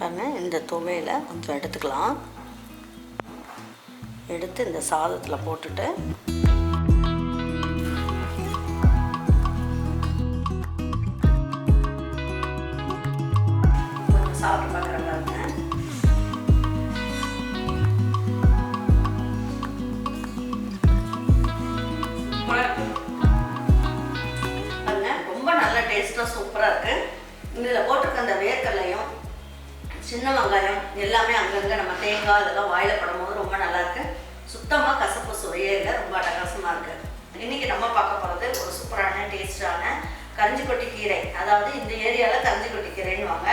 பாருங்கள் இந்த துவையில் கொஞ்சம் எடுத்துக்கலாம். எடுத்து இந்த சாதத்தில் போட்டுட்டு. சாப்பிட்டு ரொம்ப நல்ல டேஸ்ட்டாக சூப்பராக இருக்கு. இதில் போட்டு சின்ன வெங்காயம் எல்லாமே அங்கங்கே நம்ம தேங்காய் இதெல்லாம் வாயில் படும்போது ரொம்ப நல்லா இருக்கு. சுத்தமாக கசப்பு சுவையே இல்லை ரொம்ப அட்டகாசமாக இருக்கு. இன்னைக்கு நம்ம பார்க்க போகிறது ஒரு சூப்பரான டேஸ்டான கரிஞ்சிக்கொட்டி கீரை. அதாவது இந்த ஏரியாவில் கரிஞ்சிக்கொட்டி கீரைன்னு வாங்க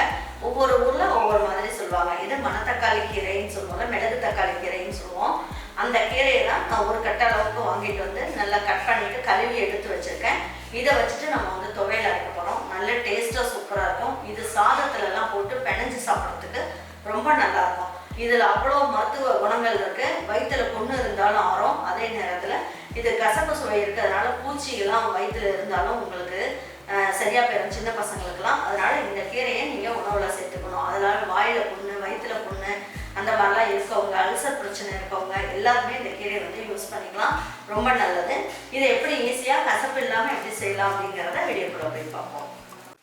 ஒவ்வொரு ஊரில் ஒவ்வொரு மாதிரி சொல்லுவாங்க. இது மணத்தக்காளி கீரைன்னு சொல்லுவாங்க மிளகு தக்காளி கீரைன்னு சொல்லுவோம். அந்த கீரையை தான் நான் ஒரு கட்ட அளவுக்கு வாங்கிட்டு வந்து நல்லா கட் பண்ணிட்டு கழுவி எடுத்து வச்சிருக்கேன். இதை வச்சுட்டு நம்ம வந்து துவையல் அரைக்க போகிறோம் நல்ல டேஸ்ட்டாக சூப்பராக இருக்கும். இது சாதத்துலலாம் போட்டு பிணைஞ்சு சாப்பிடணும் ரொம்ப நல்லா இருக்கும் இதில் அவ்வளோ மருத்துவ குணங்கள் இருக்கு. வயிற்றுல புண்ணு இருந்தாலும் ஆறும். அதே நேரத்தில் இது கசப்பு சுவை இருக்கிறதுனால பூச்சிகள்லாம் வயிற்றுல இருந்தாலும் உங்களுக்கு சரியா போயிடும் சின்ன பசங்களுக்குலாம் அதனால இந்த கீரையை நீங்கள் உணவில் சேர்த்துக்கணும். அதனால வாயில புண்ணு வயிற்றுல புண்ணு அந்த மாதிரிலாம் இருக்கவங்க அல்சர் பிரச்சனை இருக்கவங்க எல்லாருமே இந்த கீரையை வந்து யூஸ் பண்ணிக்கலாம். ரொம்ப நல்லது. இதை எப்படி ஈஸியாக கசப்பு இல்லாமல் எப்படி செய்யலாம் அப்படிங்கிறத வீடியோக்குள்ள போய் பார்ப்போம்.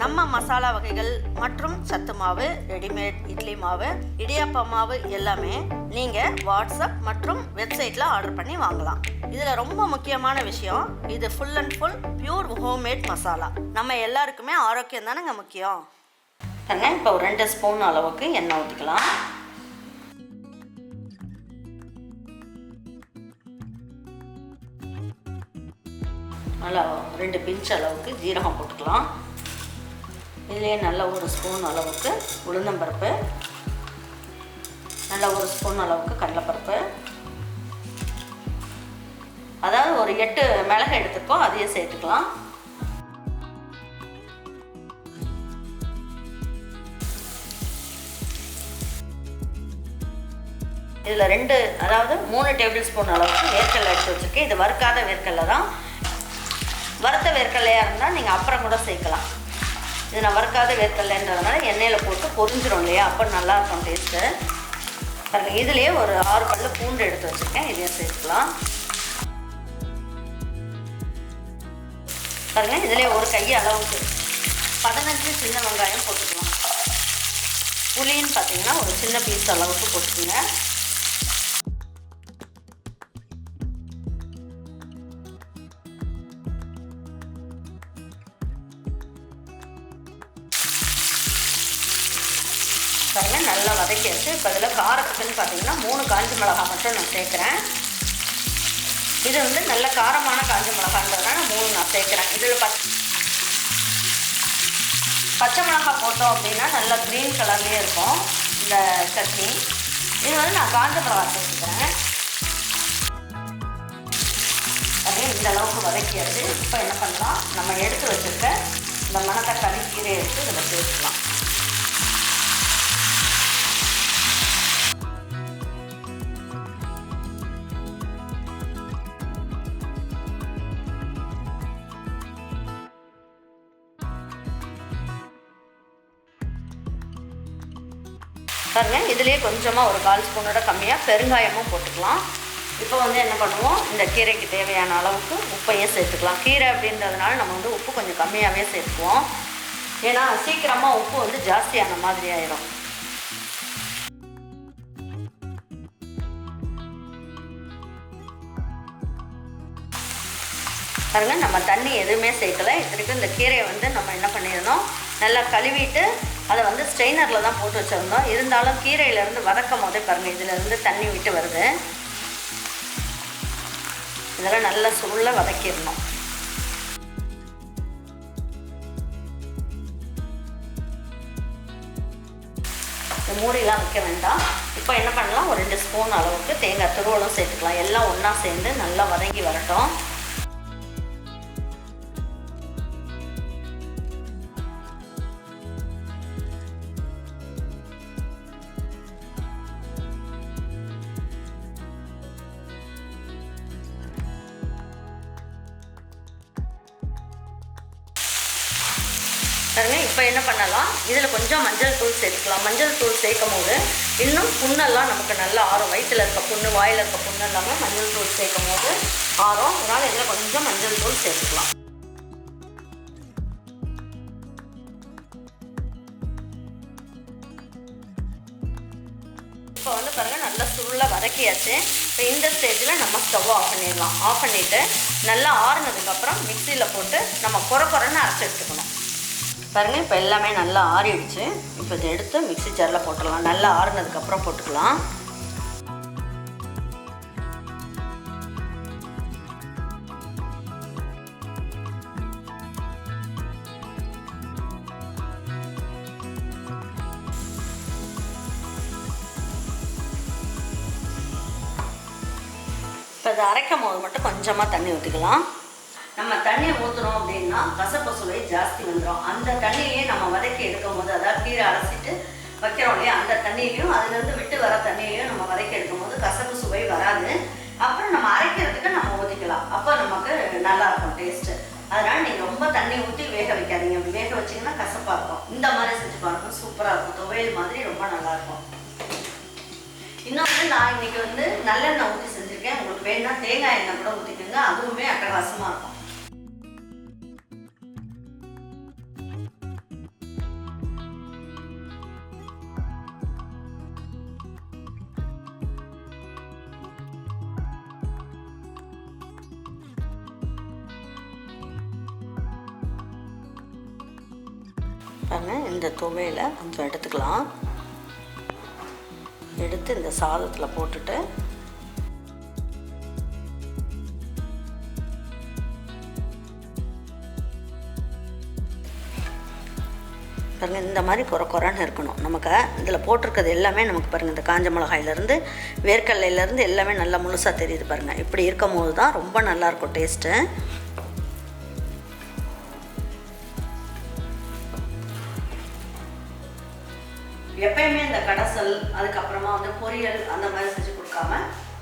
நம்ம மசாலா வகைகள் மற்றும் சத்து மாவு ரெடிமேட் இட்லி மாவு இடியாப்ப மாவு எல்லாமே நீங்கள் வாட்ஸ்அப் மற்றும் வெப்சைட்டில் ஆர்டர் பண்ணி வாங்கலாம். இதில் ரொம்ப முக்கியமான விஷயம் இது full and full pure homemade masala. நம்ம எல்லாருக்குமே ஆரோக்கியம் தானேங்க முக்கியம்? தண்ணே இப்போ ஒரு ரெண்டு ஸ்பூன் அளவுக்கு எண்ணெய் ஊற்றிக்கலாம் நல்லா ரெண்டு பிஞ்ச் அளவுக்கு ஜீரகம் போட்டுக்கலாம். இதுலேயே நல்ல ஒரு ஸ்பூன் அளவுக்கு உளுந்தம்பருப்பு நல்ல ஒரு ஸ்பூன் அளவுக்கு கடலைப்பருப்பு. அதாவது ஒரு எட்டு மிளகு எடுத்துக்கோ அதையும் சேர்த்துக்கலாம். இதில் ரெண்டு அதாவது மூணு டேபிள் ஸ்பூன் அளவுக்கு வேர்க்கடலை எடுத்து வச்சுருக்கேன். இது வறுக்காத வேர்க்கடலை தான். வறுத்த வேர்க்கடலையாக இருந்தால் நீங்கள் அப்புறம் கூட சேர்க்கலாம். இது நான் வறுக்காத வேர்க்கடலைன்றதுனால எண்ணெயில் போட்டு பொரிஞ்சிடும் இல்லையா? அப்போ நல்லா இருக்கும் டேஸ்ட்டு பாருங்க இதுலேயே ஒரு ஆறு பல்லு பூண்டு எடுத்து வச்சுருக்கேன். இதையும் சேர்த்துக்கலாம். பாருங்க இதுலேயே ஒரு கை அளவுக்கு பதினஞ்சு சின்ன வெங்காயம் போட்டுக்கலாம். புளின்னு பார்த்தீங்கன்னா ஒரு சின்ன பீஸ் அளவுக்கு போட்டுக்கோங்க. பாருங்க நல்லா வதக்கியாச்சு இப்போ இதில் காரத்துக்குன்னு பார்த்தீங்கன்னா மூணு காஞ்ச மிளகாய் மட்டும் நான் சேர்க்குறேன். இது வந்து நல்ல காரமான காஞ்ச மிளகான்றதுனால மூணு நான் சேர்க்குறேன். இதில் பச் பச்சை மிளகாய் போட்டோம் அப்படின்னா நல்லா க்ரீன் கலர்லேயே இருக்கும் இந்த சட்னி. இது வந்து நான் காஞ்ச மிளகாய் சேர்த்துக்கிறேன். அப்படியே இந்த அளவுக்கு வதக்கியாச்சு இப்போ என்ன பண்ணலாம்? நம்ம எடுத்து வச்சுருக்க இந்த மணத்தக்காளி கீரை எடுத்து இதில் சேர்த்துக்கலாம். பாருங்க. இதுலேயே கொஞ்சமாக ஒரு கால் ஸ்பூனோட கம்மியாக பெருங்காயமும் போட்டுக்கலாம். இப்போ வந்து என்ன பண்ணுவோம்? இந்த கீரைக்கு தேவையான அளவுக்கு உப்பையும் சேர்த்துக்கலாம். கீரை அப்படின்றதுனால நம்ம வந்து உப்பு கொஞ்சம் கம்மியாகவே சேர்த்துக்குவோம். ஏன்னா சீக்கிரமாக உப்பு வந்து ஜாஸ்தியான மாதிரி ஆயிரும். பாருங்க நம்ம தண்ணி எதுவுமே சேர்க்கல. இத்தனைக்கும் இந்த கீரையை வந்து நம்ம என்ன பண்ணிடணும்? நல்லா கழுவிட்டு அதை வந்து ஸ்ட்ரெயினரில் தான் போட்டு வச்சுருந்தோம். இருந்தாலும் கீரையிலேருந்து வதக்கும் போதே பாருங்கள் இதிலேருந்து தண்ணி விட்டு வருது. இதெல்லாம் நல்லா சுருள வதக்கிடணும். இந்த மூடிலாம் வைக்க வேண்டாம். இப்போ என்ன பண்ணலாம்? ஒரு ரெண்டு ஸ்பூன் அளவுக்கு தேங்காய் துருவலும் சேர்த்துக்கலாம். எல்லாம் ஒன்றா சேர்ந்து நல்லா வதங்கி வரட்டும். பாருங்க இப்போ என்ன பண்ணலாம்? இதில் கொஞ்சம் மஞ்சள் தூள் சேர்த்துக்கலாம். மஞ்சள் தூள் சேர்க்கும் போது இன்னும் புண்ணெல்லாம் நமக்கு நல்லா ஆறும். வயிற்றில் இருக்க புண்ணு வாயில் இருக்க புண்ணு எல்லாமே மஞ்சள் தூள் சேர்க்கும் போது ஆறும். அதனால் இதில் கொஞ்சம் மஞ்சள் தூள் சேர்த்துக்கலாம். இப்போ வந்து பாருங்கள் நல்லா சுருளாக வதக்கியாச்சு. இப்போ இந்த ஸ்டேஜில் நம்ம ஸ்டவ் ஆஃப் பண்ணிடலாம். ஆஃப் பண்ணிவிட்டு நல்லா ஆறுனதுக்கப்புறம் மிக்சியில் போட்டு நம்ம குறை குறைன்னு அரைச்சி எடுத்துக்கணும். பாருங்கள் இப்போ எல்லாமே நல்லா ஆறிடுச்சு. இப்போ இதை எடுத்து மிக்சி ஜாரில் போட்டுடலாம். நல்லா ஆறுனதுக்கப்புறம் போட்டுக்கலாம். இப்போ இதை அரைக்கும் போது மட்டும் கொஞ்சமாக தண்ணி ஊற்றிக்கலாம் நம்ம தண்ணி ஊற்றுறோம் அப்படின்னா கசப்பு சுவை ஜாஸ்தி வந்துடும் அந்த தண்ணியிலேயே நம்ம வதக்கி எடுக்கும் போது அதாவது கீரை அலசிட்டு வைக்கிறோம் இல்லையா அந்த தண்ணியிலையும் அதுலேருந்து விட்டு வர தண்ணியிலையும் நம்ம வதக்கி எடுக்கும் போது கசப்பு சுவை வராது. அப்புறம் நம்ம அரைக்கிறதுக்கு நம்ம ஊற்றிக்கலாம் அப்போ நமக்கு நல்லா இருக்கும் டேஸ்ட்டு அதனால் நீங்கள் ரொம்ப தண்ணி ஊற்றி வேக வைக்காதீங்க. அப்படி வேக வச்சிங்கன்னா கசப்பாக இருக்கும். இந்த மாதிரி செஞ்சு பாருங்க சூப்பராக இருக்கும். துவையல் மாதிரி ரொம்ப நல்லா இருக்கும் இன்னொன்று நான் இன்னைக்கு வந்து நல்லெண்ணெய் ஊற்றி செஞ்சுருக்கேன். உங்களுக்கு வேணும்னா தேங்காய் எண்ணெய் கூட ஊற்றிக்கோங்க அதுவுமே அட்டகாசமாக இருக்கும். பாருங்க இந்த துவையில் கொஞ்சம் எடுத்துக்கலாம். எடுத்து இந்த சாதத்தில் போட்டுட்டு பாருங்கள் இந்த மாதிரி குறை குறைன்னு இருக்கணும். நமக்கு இதில் போட்டிருக்கிறது எல்லாமே நமக்கு பாருங்கள் இந்த காஞ்ச மிளகாயிலேருந்து வேர்க்கடலையிலேருந்து எல்லாமே நல்லா முழுசாக தெரியுது பாருங்கள் இப்படி இருக்கும் போது தான் ரொம்ப நல்லாயிருக்கும் டேஸ்ட்டு எப்பயுமே இந்த கடைசல் அதுக்கப்புறமா வந்து பொரியல் அந்த மாதிரி செஞ்சு கொடுக்காம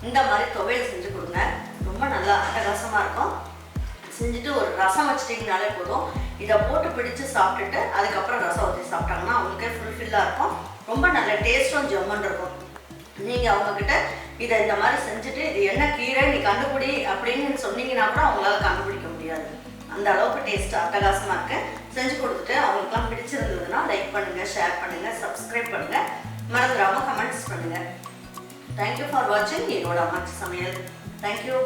இந்த மாதிரி துவையல் செஞ்சு கொடுங்க. ரொம்ப நல்லா அட்டகாசமாக இருக்கும். செஞ்சுட்டு ஒரு ரசம் வச்சிட்டிங்கனாலே போதும். இதை போட்டு பிடிச்சு சாப்பிட்டுட்டு அதுக்கப்புறம் ரசம் ஊற்றி சாப்பிட்டாங்கன்னா அவங்களுக்கே ஃபுல்ஃபில்லாக இருக்கும். ரொம்ப நல்ல டேஸ்ட்டும் ஜம்மன் இருக்கும். நீங்கள் அவங்கக்கிட்ட இதை இந்த மாதிரி செஞ்சுட்டு இது என்ன கீரை நீ கண்டுபிடி அப்படின்னு சொன்னீங்கன்னா கூட அவங்களால கண்டுபிடிக்க முடியாது. அந்த அளவுக்கு டேஸ்ட் அட்டகாசமாக இருக்கு. செஞ்சு கொடுத்துட்டு அவங்களுக்குலாம் பிடிச்சிருந்ததுன்னா லைக் பண்ணுங்கள் ஷேர் பண்ணுங்கள் சப்ஸ்கிரைப் பண்ணுங்கள் மறந்துடாமல் கமெண்ட்ஸ் பண்ணுங்கள் தேங்க்யூ ஃபார் வாட்சிங் என்னோட அம்மாச்சி சமையல். தேங்க்யூ